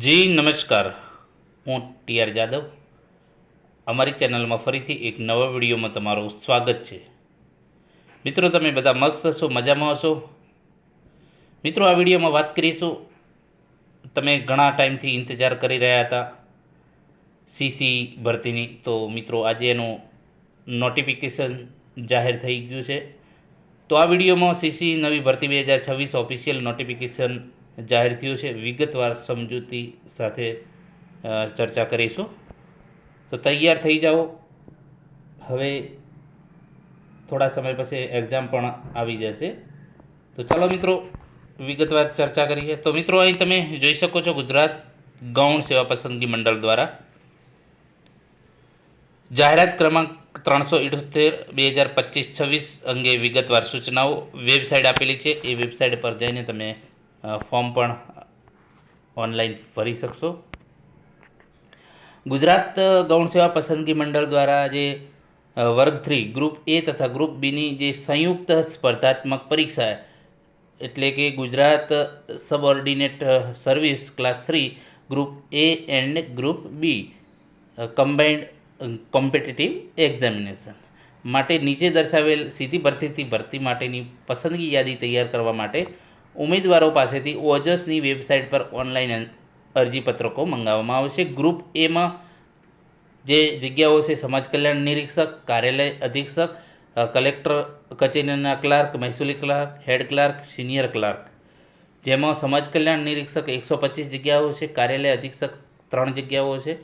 જી, નમસ્કાર. હું T R Jadav. અમારી ચેનલમાં ફરીથી એક નવા વિડીયોમાં તમારું સ્વાગત છે. મિત્રો, તમે બધા મસ્ત હશો મજામાં હશો? મિત્રો, આ વિડીયોમાં વાત કરીશું. તમે ઘણા ટાઈમથી ઇંતજાર કરી રહ્યા હતા. સીસી ભરતીની. તો મિત્રો, આજે એનું નોટિફિકેશન જાહેર થઈ ગયું છે. તો આ વિડીયોમાં સીસી નવી ભરતી બે હજાર છવ્વીસ ઓફિશિયલ નોટિફિકેશન જાહેર થયું છે. વિગતવાર સમજૂતી સાથે ચર્ચા કરીશું. તો તૈયાર થઈ જાઓ. હવે થોડા સમય પછી એક્ઝામ પણ આવી જશે. તો ચાલો મિત્રો, વિગતવાર ચર્ચા કરીએ. તો મિત્રો, અહીં તમે જોઈ શકો છો ગુજરાત ગૌણ સેવા પસંદગી મંડળ દ્વારા જાહેરાત ક્રમાંક ત્રણસો ઇઠોતેર બે હજાર પચીસ છવ્વીસ અંગે વિગતવાર સૂચનાઓ વેબસાઇટ આપેલી છે. એ વેબસાઇટ પર જઈને તમે ફોર્મ પણ ઓનલાઈન ભરી શકશો. ગુજરાત ગૌણ સેવા પસંદગી મંડળ દ્વારા જે વર્ગ થ્રી, ગ્રુપ એ તથા ગ્રુપ બીની જે સંયુક્ત સ્પર્ધાત્મક પરીક્ષા, એટલે કે Gujarat subordinate service class three, group A and group B combined competitive examination માટે નીચે દર્શાવેલ સીધી ભરતીથી ભરતી માટેની પસંદગી યાદી તૈયાર કરવા માટે ઉમેદવારો પાસેથી ઓજસની વેબસાઇટ પર ઓનલાઈન અરજીપત્રકો મંગાવવામાં આવશે. ગ્રુપ એમાં જે જગ્યાઓ છે, સમાજ કલ્યાણ નિરીક્ષક, કાર્યાલય અધિક્ષક કલેક્ટર, કચેરીના ક્લાર્ક, મહેસૂલી clerk, head clerk, senior clerk. જેમાં સમાજ કલ્યાણ નિરીક્ષક એકસો પચીસ જગ્યાઓ છે, કાર્યાલય અધિક્ષક ત્રણ જગ્યાઓ છે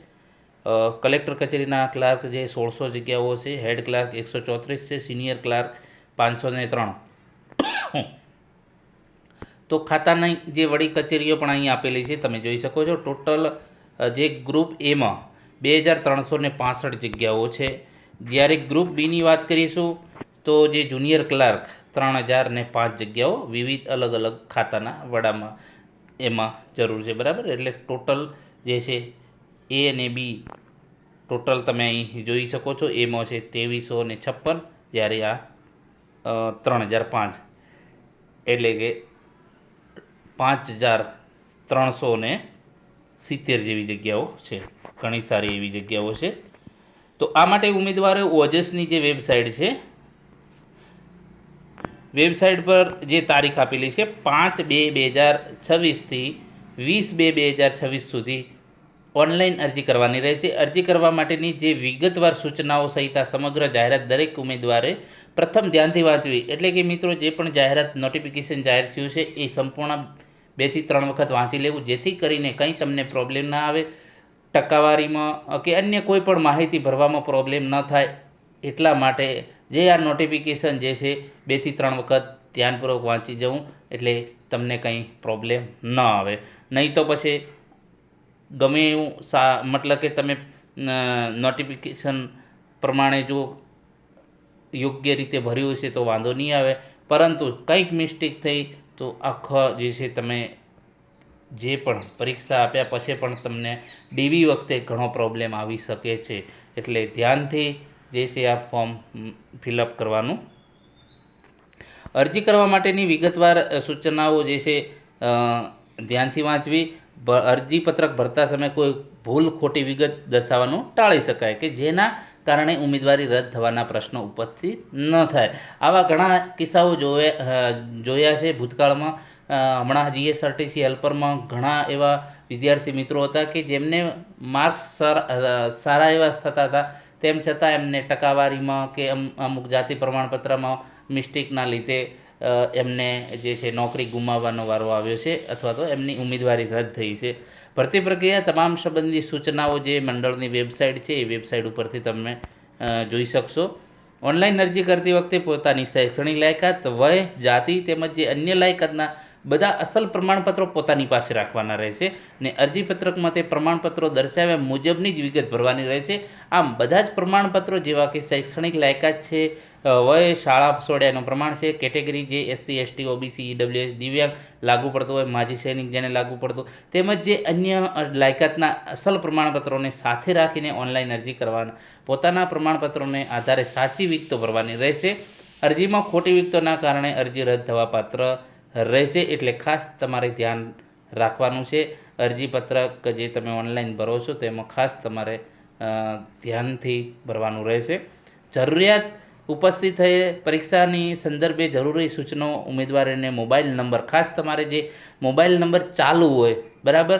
કલેક્ટર કચેરીના ક્લાર્ક જે સોળસો જગ્યાઓ છે, હેડ ક્લાર્ક એકસો ચોત્રીસ છે, સિનિયર ક્લાર્ક પાંચસો ને ત્રણ. તો ખાતાની જે વડી કચેરીઓ પણ અહીં આપેલી છે, તમે જોઈ શકો છો. ટોટલ જે ગ્રુપ એમાં બે હજાર ત્રણસો ને પાસઠ જગ્યાઓ છે. જ્યારે ગ્રુપ બીની વાત કરીશું, તો જે જુનિયર ક્લાર્ક ત્રણ હજાર ને પાંચ જગ્યાઓ વિવિધ અલગ અલગ ખાતાના વડામાં એમાં જરૂર છે, બરાબર? એટલે ટોટલ જે છે એ અને બી ટોટલ તમે અહીં જોઈ શકો છો. એમાં છે ત્રેવીસો ને છપ્પન, જ્યારે આ ત્રણ હજાર પાંચ. એટલે કે પાંચ હજાર ત્રણસો ને સિત્તેર જેવી જગ્યાઓ છે. ઘણી સારી એવી જગ્યાઓ છે. તો આ માટે ઉમેદવારે ઓજસની જે વેબસાઇટ છે, વેબસાઇટ પર જે તારીખ આપેલી છે, પાંચ બે બે હજાર છવ્વીસથી વીસ બે બે હજાર છવ્વીસ સુધી ઓનલાઈન અરજી કરવાની રહેશે. અરજી કરવા માટેની જે વિગતવાર સૂચનાઓ સહિત આ સમગ્ર જાહેરાત દરેક ઉમેદવારે પ્રથમ ધ્યાનથી વાંચવી. એટલે કે મિત્રો, જે પણ જાહેરાત નોટિફિકેશન જાહેર થયું છે, એ સંપૂર્ણ બેથી ત્રણ વખત વાંચી લેવું, જેથી કરીને કંઈ તમને પ્રોબ્લેમ ના આવે, ટકાવારીમાં કે અન્ય કોઈ પણ માહિતી ભરવામાં પ્રોબ્લેમ ન થાય, એટલા માટે જે આ નોટિફિકેશન જે છે બેથી ત્રણ વખત ધ્યાનપૂર્વક વાંચી જવું, એટલે તમને કંઈ પ્રોબ્લેમ ન આવે. નહીં તો પછી ગમે એવું સા, મતલબ કે તમે નોટિફિકેશન પ્રમાણે જો યોગ્ય રીતે ભર્યું હશે તો વાંધો નહીં આવે. પરંતુ કંઈક મિસ્ટેક થઈ તો આખા જે છે તમે જે પણ પરીક્ષા આપ્યા પછી પણ તમને ડીવી વખતે ઘણો પ્રોબ્લેમ આવી શકે છે. એટલે ધ્યાનથી જે છે આ ફોર્મ ફિલઅપ કરવાનું. અરજી કરવા માટેની વિગતવાર સૂચનાઓ જે છે ધ્યાનથી વાંચવી. અરજીપત્રક ભરતા સમયે કોઈ ભૂલ, ખોટી વિગત દર્શાવવાનું ટાળી શકાય કે જેના કારણે ઉમેદવારી રદ થવાના પ્રશ્નો ઉપસ્થિત ન થાય. આવા ઘણા કિસ્સાઓ જોયા છે ભૂતકાળમાં. હમણાં જીએસઆરટીસી હેલ્પરમાં ઘણા એવા વિદ્યાર્થી મિત્રો હતા કે જેમને માર્ક્સ સારા એવા થતા હતા. તેમ છતાં એમને ટકાવારીમાં કે અમ- અમુક જાતિ પ્રમાણપત્રમાં મિસ્ટેકના લીધે એમને જે છે નોકરી ગુમાવવાનો વારો આવ્યો છે અથવા તો એમની ઉમેદવારી રદ થઈ છે. ભરતી પ્રક્રિયા તમામ સંબંધી સૂચનાઓ જે મંડળની વેબસાઇટ છે, એ વેબસાઇટ ઉપરથી તમે જોઈ શકશો. ઓનલાઈન અરજી કરતી વખતે પોતાની શૈક્ષણિક લાયકાત, વય, જાતિ તેમજ જે અન્ય લાયકાતના બધા અસલ પ્રમાણપત્રો પોતાની પાસે રાખવાના રહેશે ને અરજીપત્રકમાં તે પ્રમાણપત્રો દર્શાવ્યા મુજબની જ વિગત ભરવાની રહેશે. આમ, બધા જ પ્રમાણપત્રો જેવા કે શૈક્ષણિક લાયકાત છે વય શાળા છોડ્યાનું પ્રમાણ છે. કેટેગરી જે એસસી એસટી ઓબીસી ઈડબ્લ્યુએસ દિવ્યાંગ લાગુ પડતું હોય, માજી સૈનિક જેને લાગુ પડતું તેમજ જે અન્ય લાયકાતના અસલ પ્રમાણપત્રોને સાથે રાખીને ઓનલાઈન અરજી કરવાના. પોતાના પ્રમાણપત્રોને આધારે સાચી વિગતો ભરવાની રહેશે. અરજીમાં ખોટી વિગતોના કારણે અરજી રદ થવા પાત્ર રહેશે એટલે ખાસ તમારે ધ્યાન રાખવાનું છે. અરજીપત્રક જે તમે ઓનલાઈન ભરો છો, તેમાં ખાસ તમારે ધ્યાનથી ભરવાનું રહેશે. જરૂરિયાત ઉપસ્થિત થઈ પરીક્ષાની સંદર્ભે જરૂરી સૂચનો ઉમેદવારીને મોબાઈલ નંબર. ખાસ તમારે જે મોબાઈલ નંબર ચાલુ હોય, બરાબર?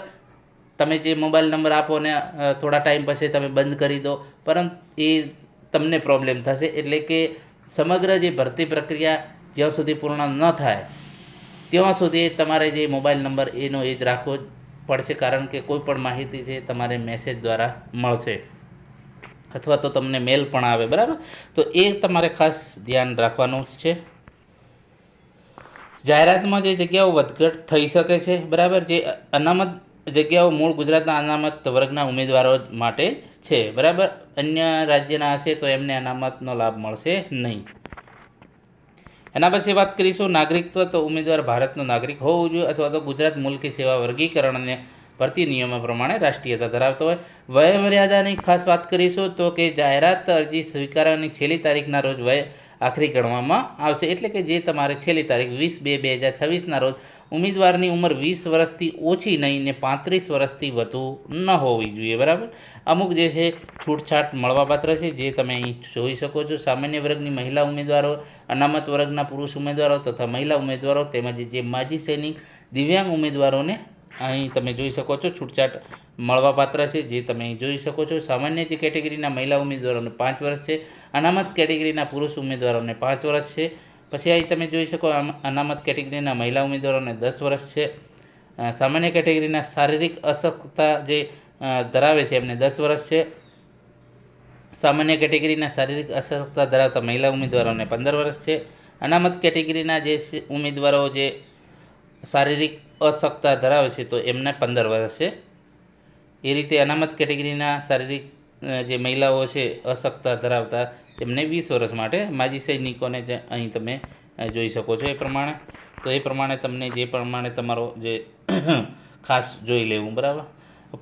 તમે જે મોબાઈલ નંબર આપો ને થોડા ટાઈમ પછી તમે બંધ કરી દો. પરંતુ એ તમને પ્રોબ્લેમ થશે. એટલે કે સમગ્ર જે ભરતી પ્રક્રિયા જ્યાં સુધી પૂર્ણ ન થાય, ત્યાં સુધી તમારે જે મોબાઈલ નંબર એનો એ જ રાખવો પડશે. કારણ કે કોઈ પણ માહિતી છે તમારે મેસેજ દ્વારા મળશે. અથવા તો તમને મેલ પણ આવે, બરાબર? તો એ તમારે ખાસ ધ્યાન રાખવાનું છે. જાહેરાતમાં જે જગ્યાઓ વધઘટ થઈ શકે છે, બરાબર? જે અનામત જગ્યાઓ મૂળ ગુજરાતના અનામત વર્ગના ઉમેદવારો માટે છે, બરાબર? અન્ય રાજ્યના હશે તો એમને અનામતનો લાભ મળશે નહીં. એના પછી વાત કરીશું નાગરિકત્વ. તો ઉમેદવાર ભારતનો નાગરિક હોવું જોઈએ અથવા તો ગુજરાત મુલકી સેવા વર્ગીકરણને ભરતી નિયમો પ્રમાણે રાષ્ટ્રીયતા ધરાવતો હોય. વયમર્યાદાની ખાસ વાત કરીશું તો કે જાહેરાત અરજી સ્વીકારવાની છેલ્લી તારીખના રોજ વય આખરી ગણવામાં આવશે. એટલે કે જે તમારે છેલ્લી તારીખ વીસ બે બે હજાર છવ્વીસના રોજ ઉમેદવારની ઉંમર વીસ વર્ષથી ઓછી નહીં ને પાંત્રીસ વર્ષથી વધુ ન હોવી જોઈએ. બરાબર? અમુક જે છે છૂટછાટ મળવાપાત્ર છે જે તમે અહીં જોઈ શકો છો. સામાન્ય વર્ગની મહિલા ઉમેદવારો, અનામત વર્ગના પુરુષ ઉમેદવારો તથા મહિલા ઉમેદવારો તેમજ જે માજી સૈનિક, દિવ્યાંગ ઉમેદવારોને અહીં તમે જોઈ શકો છો છૂટછાટ મળવાપાત્ર છે. જે તમે જોઈ શકો છો, સામાન્ય જે કેટેગરીના મહિલા ઉમેદવારોને પાંચ વર્ષ છે, અનામત કેટેગરીના પુરુષ ઉમેદવારોને પાંચ વર્ષ છે. પછી અહીં તમે જોઈ શકો અનામત કેટેગરીના મહિલા ઉમેદવારોને દસ વર્ષ છે. સામાન્ય કેટેગરીના શારીરિક અશક્તતા જે ધરાવે છે એમને દસ વર્ષ છે. સામાન્ય કેટેગરીના શારીરિક અશક્તતા ધરાવતા મહિલા ઉમેદવારોને પંદર વર્ષ છે. અનામત કેટેગરીના જે ઉમેદવારો જે શારીરિક અશક્તતા ધરાવે છે, તો એમને પંદર વર્ષ છે. એ રીતે અનામત કેટેગરીના શારીરિક જે મહિલાઓ છે અશક્તા ધરાવતા તેમને વીસ વર્ષ માટે માજી સૈનિકોને જે અહીં તમે જોઈ શકો છો એ પ્રમાણે. તો એ પ્રમાણે તમને જે પ્રમાણે તમારો જે ખાસ જોઈ લેવું, બરાબર?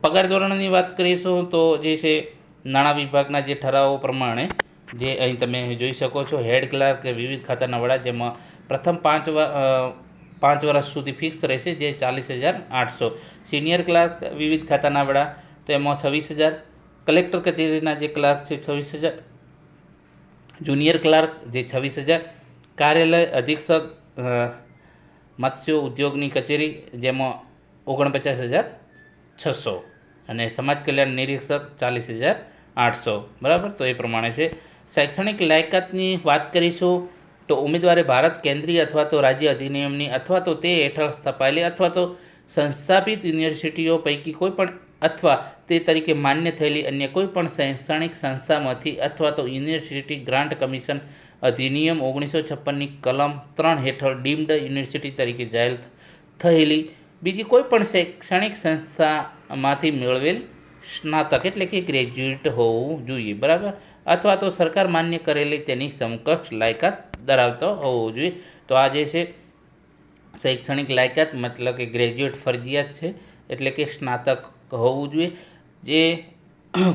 પગાર ધોરણની વાત કરીશું તો જે છે, નાણાં વિભાગના જે ઠરાવો પ્રમાણે જે અહીં તમે જોઈ શકો છો, હેડ ક્લાર્ક વિવિધ ખાતાના વડા, જેમાં પ્રથમ પાંચ પાંચ વર્ષ સુધી ફિક્સ રહેશે, જે ચાલીસ હજાર આઠસો. સિનિયર ક્લાર્ક વિવિધ ખાતાના વડા, તો એમાં છવ્વીસ હજાર. કલેક્ટર કચેરીના જે ક્લાર્ક છે, છવ્વીસ હજાર. જુનિયર ક્લાર્ક જે છવ્વીસ હજાર. કાર્યાલય અધિક્ષક મત્સ્ય ઉદ્યોગની કચેરી, જેમાં ઓગણપચાસ હજાર છસો. અને સમાજ કલ્યાણ નિરીક્ષક ચાલીસ હજાર આઠસો. બરાબર? તો એ પ્રમાણે છે. શૈક્ષણિક લાયકાતની વાત કરીશું. તો ઉમેદવારે ભારત કેન્દ્રીય અથવા તો રાજ્ય અધિનિયમની અથવા તો તે હેઠળ સ્થપાયેલી અથવા તો સંસ્થાપિત યુનિવર્સિટીઓ પૈકી કોઈ પણ અથવા તે તરીકે માન્ય થયેલી અન્ય કોઈ પણ શૈક્ષણિક સંસ્થામાંથી અથવા તો યુનિવર્સિટી ગ્રાન્ટ કમિશન અધિનિયમ ઓગણીસો છપ્પનની કલમ ત્રણ હેઠળ ડીમ્ડ યુનિવર્સિટી તરીકે જાહેર થયેલી. બીજી કોઈ પણ શૈક્ષણિક સંસ્થામાંથી મેળવેલ સ્નાતક એટલે કે ગ્રેજ્યુએટ હોવું જોઈએ, બરાબર? અથવા તો સરકાર માન્ય કરેલી તેની સમકક્ષ લાયકાત ધરાવતો હોવો જોઈએ. તો આ જે છે, શૈક્ષણિક લાયકાત મતલબ કે ગ્રેજ્યુએટ ફરજિયાત છે, એટલે કે સ્નાતક હોવું જોઈએ. જે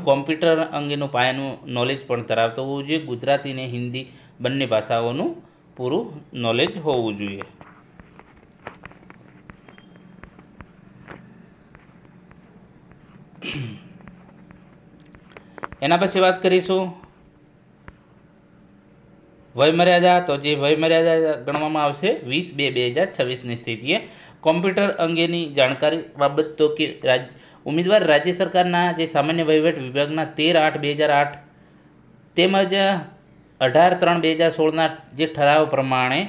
કોમ્પ્યુટર અંગેનું પાયાનું નોલેજ પણ ધરાવતો હોવું જોઈએ. ગુજરાતી અને હિન્દી બંને ભાષાઓનું પૂરું નોલેજ હોવું જોઈએ. એના પછી વાત કરીશું વયમર્યાદા, તો જે વયમર્યાદા ગણવામાં આવશે, વીસ બે બે હજાર છવ્વીસની સ્થિતિએ કોમ્પ્યુટર અંગેની જાણકારી બાબત તો કે રાજ, ઉમેદવાર રાજ્ય સરકારના જે સામાન્ય વહીવટ વિભાગના તેર આઠ બે હજાર આઠ તેમજ અઢાર ત્રણ બે હજાર સોળના જે ઠરાવ પ્રમાણે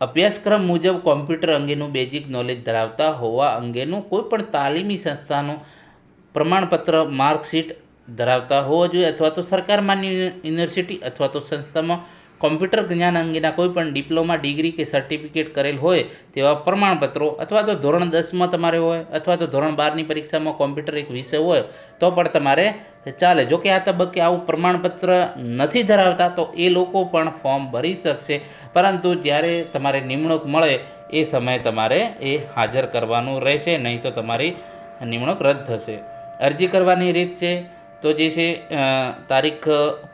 અભ્યાસક્રમ મુજબ કોમ્પ્યુટર અંગેનું બેઝિક નોલેજ ધરાવતા હોવા અંગેનું કોઈપણ તાલીમી સંસ્થાનું પ્રમાણપત્ર, માર્કશીટ ધરાવતા હોવો જોઈએ અથવા તો સરકાર માન્ય યુનિવર્સિટી અથવા તો સંસ્થામાં કોમ્પ્યુટર જ્ઞાન અંગેના કોઈ પણ ડિપ્લોમા, ડિગ્રી કે સર્ટિફિકેટ કરેલ હોય તેવા પ્રમાણપત્રો અથવા તો ધોરણ દસમાં તમારે હોય અથવા તો ધોરણ બારની પરીક્ષામાં કોમ્પ્યુટર એક વિષય હોય, તો પણ તમારે ચાલે. જો કે આ તબક્કે આવું પ્રમાણપત્ર નથી ધરાવતા, તો એ લોકો પણ ફોર્મ ભરી શકશે. પરંતુ જ્યારે તમારે નિમણૂક મળે, એ સમયે તમારે એ હાજર કરવાનું રહેશે, નહીં તો તમારી નિમણૂક રદ થશે. અરજી કરવાની રીત છે. તો જે છે તારીખ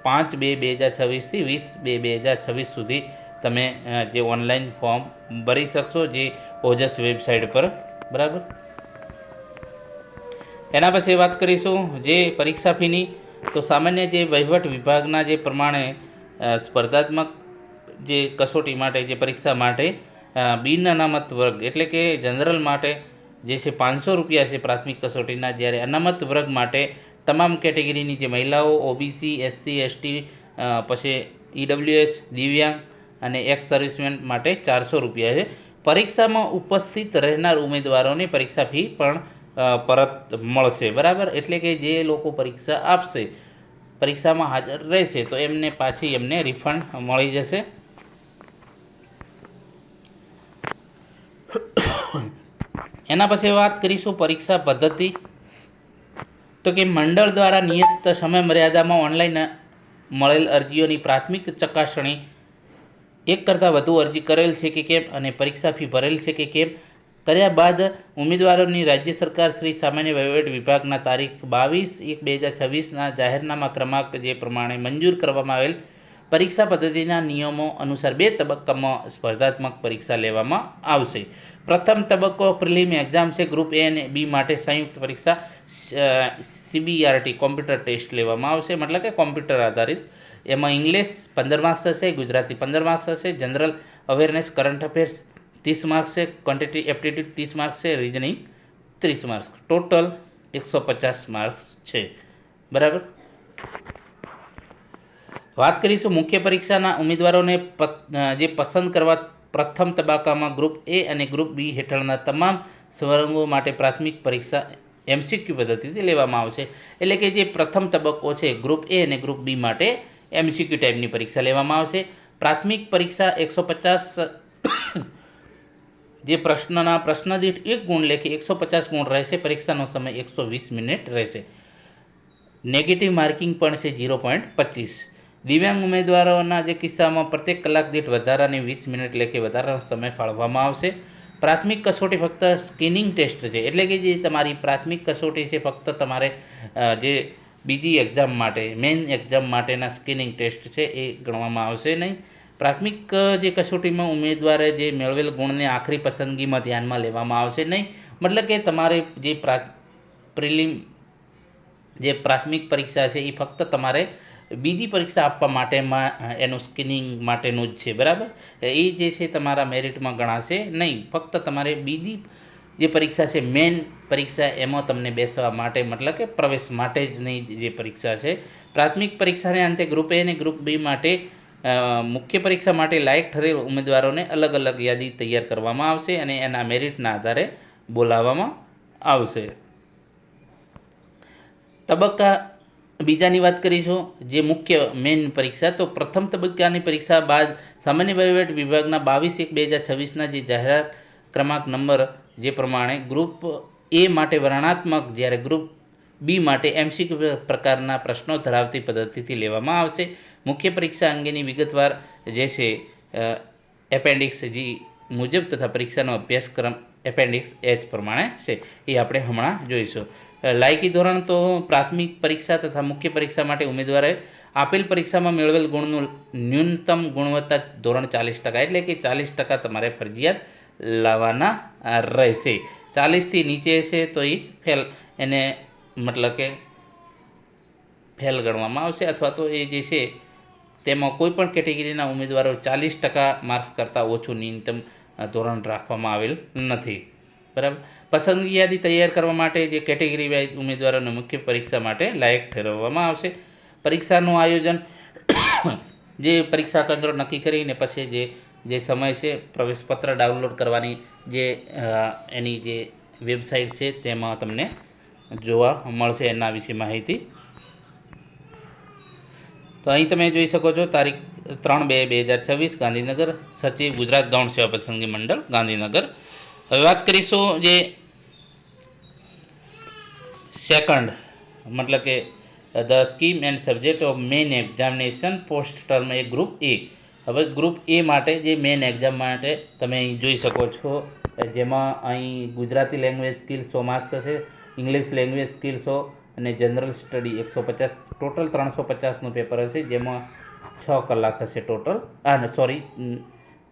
પાંચ બે બે હજાર છવ્વીસથી વીસ બે બે હજાર છવ્વીસ સુધી તમે જે ઓનલાઈન ફોર્મ ભરી શકશો જે ઓજસ વેબસાઇટ પર. બરાબર? એના પછી વાત કરીશું જે પરીક્ષા ફીની. તો સામાન્ય જે વહીવટ વિભાગના જે પ્રમાણે સ્પર્ધાત્મક જે કસોટી માટે, જે પરીક્ષા માટે બિન અનામત વર્ગ એટલે કે જનરલ માટે જે છે પાંચસો રૂપિયા છે પ્રાથમિક કસોટીના, જ્યારે અનામત વર્ગ માટે તમામ કેટેગરીની જે મહિલાઓ ઓબીસી એસસી એસટી પછી ઈડબ્લ્યુએસ દિવ્યાંગ અને એક્સ સર્વિસમેન માટે ચારસો રૂપિયા છે. પરીક્ષામાં ઉપસ્થિત રહેનાર ઉમેદવારોને પરીક્ષા ફી પણ પરત મળશે. બરાબર? એટલે કે જે લોકો પરીક્ષા આપશે, પરીક્ષામાં હાજર રહેશે, તો એમને પાછી એમને રિફંડ મળી જશે. એના પછી વાત કરીશું પરીક્ષા પદ્ધતિ. તો કે મંડળ દ્વારા નિયત સમય મર્યાદામાં ઓનલાઈન મળેલ અરજીઓની પ્રાથમિક ચકાસણી એક કરતાં વધુ અરજી કરેલ છે કે કેમ અને પરીક્ષા ફી ભરેલ છે કે કેમ? કર્યા બાદ ઉમેદવારોની રાજ્ય સરકાર શ્રી સામાન્ય વહીવટ વિભાગના તારીખ બાવીસ એક બે હજાર છવ્વીસના જાહેરનામા ક્રમાંક જે પ્રમાણે મંજૂર કરવામાં આવેલ પરીક્ષા પદ્ધતિના નિયમો અનુસાર બે તબક્કામાં સ્પર્ધાત્મક પરીક્ષા લેવામાં આવશે. પ્રથમ તબક્કો પ્રિલિમ એક્ઝામ છે, ગ્રુપ એ અને બી માટે સંયુક્ત પરીક્ષા. સીબીઆરટી કોમ્પ્યુટર ટેસ્ટ લેવામાં આવશે. મતલબ કે કોમ્પ્યુટર આધારિત. એમાં ઇંગ્લિશ પંદર માર્ક્સ હશે, ગુજરાતી પંદર માર્ક્સ હશે જનરલ અવેરનેસ કરંટ અફેર્સ ત્રીસ માર્ક્સ છે ક્વોન્ટિટી એપ્ટિટ્યૂડ ત્રીસ માર્ક્સ છે રિઝનિંગ ત્રીસ માર્ક્સ ટોટલ એકસો પચાસ માર્ક્સ છે. બરાબર? વાત કરીશું મુખ્ય પરીક્ષાના ઉમેદવારોને જે પસંદ કરવા પ્રથમ તબક્કામાં ગ્રુપ એ અને ગ્રુપ બી હેઠળના તમામ સ્વરંગો માટે પ્રાથમિક પરીક્ષા એમસીક્યુ પદ્ધતિથી લેવામાં આવશે. એટલે કે જે પ્રથમ તબક્કો છે ગ્રુપ એ અને ગ્રુપ બી માટે એમસીક્યુ ટાઈપની પરીક્ષા લેવામાં આવશે. પ્રાથમિક પરીક્ષા એકસો પચાસ જે પ્રશ્નના પ્રશ્ન દીઠ એક ગુણ લેખે એકસો પચાસ ગુણ રહેશે. પરીક્ષાનો સમય એકસો વીસ મિનિટ રહેશે. નેગેટિવ માર્કિંગ પણ છે ઝીરો પોઈન્ટ પચીસ. દિવ્યાંગ ઉમેદવારોના જે કિસ્સામાં પ્રત્યેક કલાક દીઠ વધારાની વીસ મિનિટ લેખે વધારાનો સમય ફાળવવામાં આવશે. પ્રાથમિક કસોટી ફક્ત સ્કિનિંગ ટેસ્ટ છે. એટલે કે જે તમારી પ્રાથમિક કસોટી છે, ફક્ત તમારે જે બીજી એક્ઝામ માટે, મેઇન એક્ઝામ માટેના સ્કિનિંગ ટેસ્ટ છે, એ ગણવામાં આવશે નહીં. પ્રાથમિક જે કસોટીમાં ઉમેદવારે જે મેળવેલ ગુણને આખરી પસંદગીમાં ધ્યાનમાં લેવામાં આવશે નહીં. મતલબ કે તમારે જે પ્રા, પ્રિલિમ, જે પ્રાથમિક પરીક્ષા છે, એ ફક્ત તમારે બીજી પરીક્ષા આપવા માટેમાં એનું સ્કિનિંગ માટેનું જ છે, બરાબર? એ જે છે તમારા મેરિટમાં ગણાશે નહીં. ફક્ત તમારે બીજી જે પરીક્ષા છે, મેન પરીક્ષા, એમાં તમને બેસવા માટે મતલબ કે પ્રવેશ માટે જ નહીં, જે પરીક્ષા છે. પ્રાથમિક પરીક્ષાને અંતે ગ્રુપ એ અને ગ્રુપ બી માટે મુખ્ય પરીક્ષા માટે લાયક ઠરેલ ઉમેદવારોને અલગ અલગ યાદી તૈયાર કરવામાં આવશે અને એના મેરિટના આધારે બોલાવવામાં આવશે. તબક્કા બીજાની વાત કરીશું, જે મુખ્ય મેઇન પરીક્ષા તો પ્રથમ તબક્કાની પરીક્ષા બાદ સામાન્ય વહીવટ વિભાગના બાવીસ એક બે હજાર છવ્વીસના જે જાહેરાત ક્રમાંક નંબર જે પ્રમાણે ગ્રુપ એ માટે વર્ણનાત્મક, જ્યારે ગ્રુપ બી માટે એમસીક્યુ પ્રકારના પ્રશ્નો ધરાવતી પદ્ધતિથી લેવામાં આવશે. મુખ્ય પરીક્ષા અંગેની વિગતવાર જે છે એપેન્ડિક્સ જી મુજબ તથા પરીક્ષાનો અભ્યાસક્રમ એપેન્ડિક્સ એચ પ્રમાણે છે, એ આપણે હમણાં જોઈશું. લાયકી ધોરણ તો પ્રાથમિક પરીક્ષા તથા મુખ્ય પરીક્ષા માટે ઉમેદવારે આપેલ પરીક્ષામાં મેળવેલ ગુણનું ન્યૂનતમ ગુણવત્તા ધોરણ ચાલીસ ટકા એટલે કે ચાલીસ ટકા તમારે ફરજિયાત લાવવાના રહેશે. ચાલીસથી નીચે હશે તો એ ફેલ, એને મતલબ કે ફેલ ગણવામાં આવશે અથવા તો એ જે છે તેમાં કોઈ પણ કેટેગરીના ઉમેદવારો ચાલીસ ટકા માર્ક્સ કરતાં ઓછું ન્યૂનતમ ધોરણ રાખવામાં આવેલ નથી. બરાબર? પસંદગી યાદી તૈયાર કરવા માટે જે કેટેગરી વાઇઝ ઉમેદવારોને મુખ્ય પરીક્ષા માટે લાયક ઠેરવવામાં આવશે. પરીક્ષાનું આયોજન જે પરીક્ષા કેન્દ્રો નક્કી કરીને પછી જે જે સમય છે, પ્રવેશપત્ર ડાઉનલોડ કરવાની જે એની જે વેબસાઇટ છે તેમાં તમને જોવા મળશે એના વિશે માહિતી. તો અહીં તમે જોઈ શકો છો તારીખ ત્રણ બે બે હજાર છવ્વીસ ગાંધીનગર, સચિવ ગુજરાત ગૌણ સેવા પસંદગી મંડળ, ગાંધીનગર. હવે વાત કરીશું જે સેકન્ડ મતલબ કે the scheme and subject of main examination post term A group A હવે ગ્રુપ એ માટે જે મેઇન એક્ઝામ માટે તમે અહીં જોઈ શકો છો જેમાં અહીં ગુજરાતી લેંગ્વેજ સ્કિલ સો માર્ક્સ હશે ઇંગ્લિશ લેંગ્વેજ સ્કિલ સો, અને જનરલ સ્ટડી એકસો પચાસ ટોટલ ત્રણસો પચાસનું પેપર હશે, જેમાં છ કલાક હશે ટોટલ આ સોરી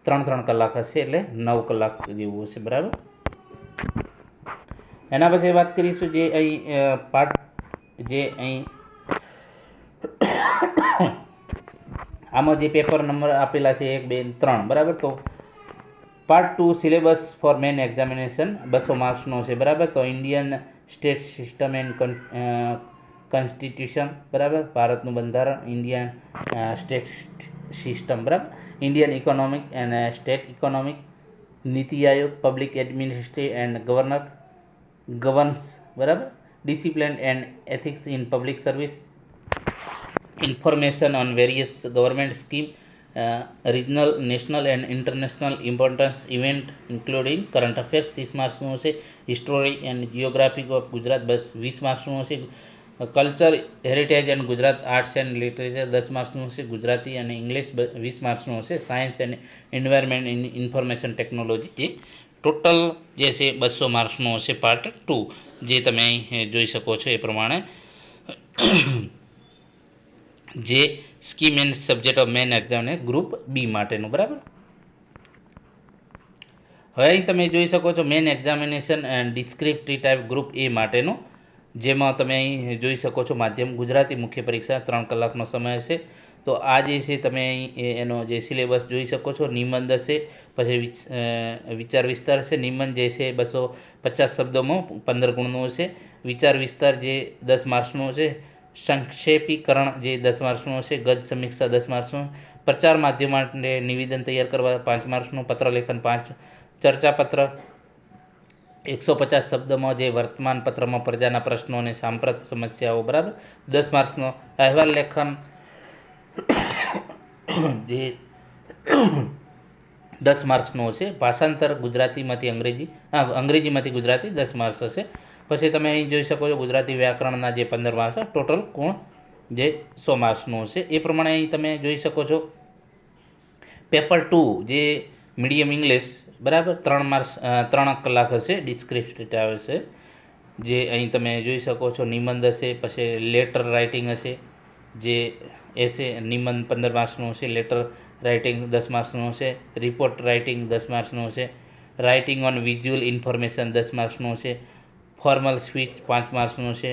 ત્રણ ત્રણ કલાક હશે એટલે નવ કલાક જેવું હશે, બરાબર? એના પછી વાત કરીશું જે અહીં પાર્ટ જે અહીં આમાં જે પેપર નંબર આપેલા છે એક, બે, ત્રણ, બરાબર? તો part two syllabus for main examination બસો માર્ક્સનો છે, બરાબર? તો Indian state system and constitution બરાબર? ભારતનું બંધારણ ઇન્ડિયન સ્ટેટ સિસ્ટમ બરાબર? Indian economic and state economic NITI Aayog public administration and governor governance, બરાબર? Discipline and ethics in public service, information on various government scheme regional, national and international importance event, including current affairs ત્રીસ માર્ક્સનું હશે? History and geography of Gujarat, બસ વીસ માર્ક્સનું હશે? Culture, heritage and Gujarat arts and literature, દસ માર્ક્સનું હશે? ગુજરાતી અને ઇંગ્લિશ વીસ માર્ક્સનું હશે? Science and environment information technology, જે. ટોટલ જે છે બસો માર્ક્સનો હશે પાર્ટ ટુ જે તમે અહીં જોઈ શકો છો એ પ્રમાણે. જે scheme and subject of main exam ને ગ્રુપ બી માટેનું, બરાબર? હવે અહીં તમે જોઈ શકો છો main examination and descriptive type group A માટેનું, જેમાં તમે અહીં જોઈ શકો છો માધ્યમ ગુજરાતી મુખ્ય પરીક્ષા, ત્રણ કલાકનો સમય હશે તો આ જે છે તમે અહીં એનો જે સિલેબસ જોઈ શકો છો, નિબંધ હશે પછી વિચ- વિચાર વિસ્તાર છે નિબંધ જે છે, બસો પચાસ શબ્દોમાં પંદર ગુણનો છે. વિચાર વિસ્તાર જે દસ માર્ક્સનું છે, સંક્ષેપીકરણ જે દસ માર્ક્સનું છે ગદ સમીક્ષા દસ માર્ક્સનું, પ્રચાર માધ્યમ માટે નિવેદન તૈયાર કરવા પાંચ માર્ક્સનું પત્રલેખન પાંચ, ચર્ચાપત્ર એકસો પચાસ શબ્દમાં જે વર્તમાન પત્રમાં પ્રજાના પ્રશ્નો અને સાંપ્રત સમસ્યાઓ, બરાબર? દસ માર્ક્સનો અહેવાલ લેખન જે દસ માર્ક્સનો હશે. ભાષાંતર ગુજરાતીમાંથી અંગ્રેજી, હા, અંગ્રેજીમાંથી ગુજરાતી દસ માર્ક્સ હશે. પછી તમે અહીં જોઈ શકો છો ગુજરાતી વ્યાકરણના જે પંદર માર્ક્સ ટોટલ કોણ જે સો માર્ક્સનું હશે. એ પ્રમાણે અહીં તમે જોઈ શકો છો. પેપર ટુ જે મીડિયમ ઇંગ્લિશ, બરાબર? ત્રણ માર્ક્સ ત્રણ કલાક હશે, ડિસ્ક્રિપ્ટ આવે છે. જે અહીં તમે જોઈ શકો છો, નિબંધ હશે, પછી લેટર રાઇટિંગ હશે, જે એસે નિબંધ પંદર માર્ક્સનું હશે, લેટર રાઇટિંગ દસ માર્ક્સનું હશે રિપોર્ટ રાઇટિંગ દસ માર્ક્સનું હશે રાઇટિંગ ઓન વિઝ્યુઅલ ઇન્ફોર્મેશન દસ માર્ક્સનું હશે ફોર્મલ સ્પીચ પાંચ માર્ક્સનું હશે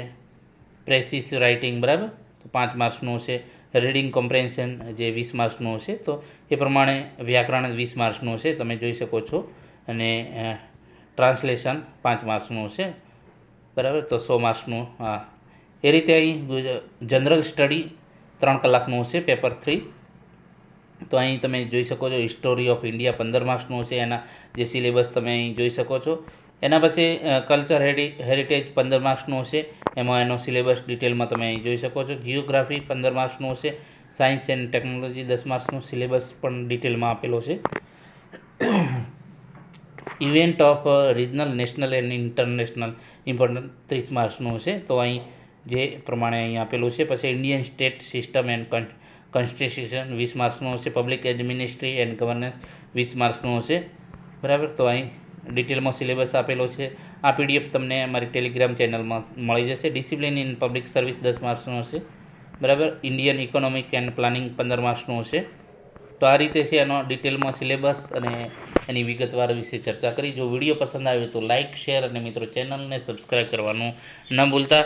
પ્રેસિસ રાઇટિંગ બરાબર? તો પાંચ માર્ક્સનું હશે રીડિંગ કોમ્પ્રેન્શન જે વીસ માર્ક્સનું હશે તો એ પ્રમાણે વ્યાકરણ વીસ માર્ક્સનું હશે તમે જોઈ શકો છો. અને ટ્રાન્સલેશન પાંચ માર્ક્સનું હશે બરાબર? તો સો માર્ક્સનું, હા. એ રીતે અહીં જનરલ સ્ટડી ત્રણ કલાકનું હશે પેપર થ્રી તો અહીં તમે જોઈ શકો છો હિસ્ટોરી ઓફ ઇન્ડિયા પંદર માર્ક્સનું છે એના જે સિલેબસ તમે અહીં જોઈ શકો છો. એના પછી કલ્ચર હેરિટેજ પંદર માર્ક્સનું હશે. એમાં એનો સિલેબસ ડિટેલમાં તમે અહીં જોઈ શકો છો. જિયોગ્રાફી પંદર માર્ક્સનું હશે. સાયન્સ એન્ડ ટેકનોલોજી દસ માર્ક્સનું સિલેબસ પણ ડિટેલમાં આપેલો છે. Event of regional national and international important ત્રીસ માર્ક્સનું હશે. તો અહીં જે પ્રમાણે અહીં આપેલું છે. પછી Indian state system and constitution વીસ માર્ક્સનું હશે પબ્લિક એડમિનિસ્ટ્રી એન્ડ ગવર્નન્સ વીસ માર્ક્સનું હશે. બરાબર? તો અહીં ડિટેલમાં સિલેબસ આપેલો છે. આ પીડીએફ તમને અમારી ટેલિગ્રામ ચેનલમાં મળી જશે. ડિસિપ્લિન ઇન પબ્લિક સર્વિસ દસ માર્ક્સનું હશે. બરાબર? ઇન્ડિયન ઇકોનોમિક એન્ડ પ્લાનિંગ પંદર માર્ક્સનું હશે. તો આ રીતે છે એનો ડિટેલમાં સિલેબસ અને એની વિગતવાર વિશે ચર્ચા કરી. જો વીડિયો પસંદ આવ્યો તો લાઇક શેર અને મિત્રો ચેનલને સબસ્ક્રાઈબ કરવાનું ન ભૂલતા.